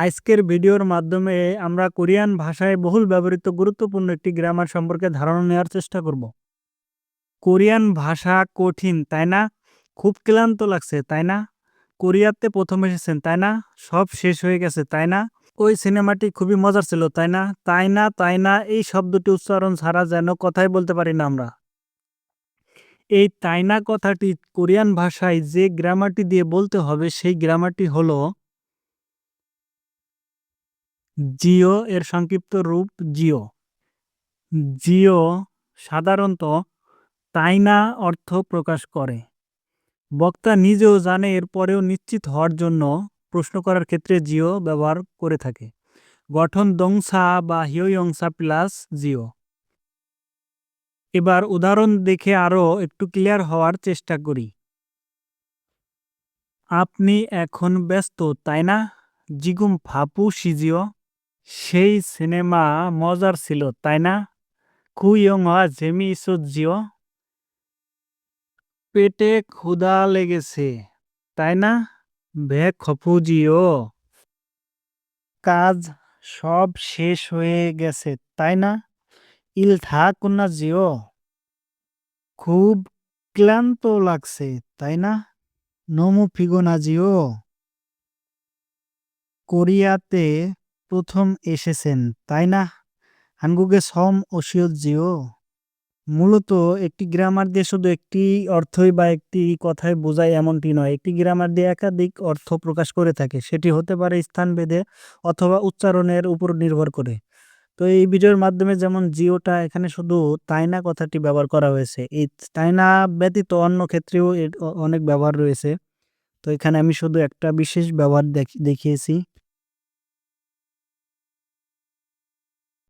আজকের ভিডিওর মাধ্যমে আমরা কোরিয়ান ভাষায় বহুল ব্যবহৃত গুরুত্বপূর্ণ একটি গ্রামার সম্পর্কে ধারণা নেওয়ার চেষ্টা করব। কোরিয়ান ভাষা কঠিন, তাই না? খুব ক্লান্ত লাগছে, তাই না? কোরিয়াতে প্রথম এসেছেন, তাই না? সব শেষ হয়ে গেছে, তাই না? ওই সিনেমাটি খুবই মজার ছিল, তাই না? তাই না তাই না, এই শব্দটি উচ্চারণ ছাড়া যেন কথাই বলতে পারি না আমরা। এই তাই না কথাটি কোরিয়ান ভাষায় যে গ্রামারটি দিয়ে বলতে হবে, সেই গ্রামারটি হলো জিও এর সংক্ষিপ্ত রূপ জিও। জিও সাধারণত তাই না অর্থ প্রকাশ করে। বক্তা নিজেও জানে এরপরেও নিশ্চিত হওয়ার জন্য প্রশ্ন করার ক্ষেত্রে জিও ব্যবহার করে থাকে। গঠন দংসা বা হিয়ংসা প্লাস জিও। এবার উদাহরণ দেখে আরও একটু ক্লিয়ার হওয়ার চেষ্টা করি। আপনি এখন ব্যস্ত তাই না জিগুম ফাপু সিজিও সেই সিনেমা মজার ছিল, তাই না? কুইয়ংহা জেমি জিও পেটে ক্ষুধা লেগেছে, তাই না? ভে খপুজিও কাজ সব শেষ হয়ে গেছে, তাই না? ইল থা কুন্না জিও খুব ক্লান্ত লাগছে, তাই না? নমু ফিগোনা জিও কোরিয়াতে প্রথম এসেছেন, তাই না? হানগুগে সম ওসিয়ত জিও। মূলত একটি গ্রামার দিয়ে শুধু একটি অর্থই বা একটি কথায় বোঝায় এমনটি নয়। একটি গ্রামার দিয়ে একাধিক অর্থ প্রকাশ করে থাকে। সেটি হতে পারে স্থান স্থানভেদে অথবা উচ্চারণের উপর নির্ভর করে। তো এই ভিডিওর মাধ্যমে যেমন জিওটা এখানে শুধু তাইনা কথাটি ব্যবহার করা হয়েছে, এই তাইনা ব্যতীত অন্য ক্ষেত্রেও অনেক ব্যবহার রয়েছে। তো এখানে আমি শুধু একটা বিশেষ ব্যবহার দেখ- দেখিয়েছি।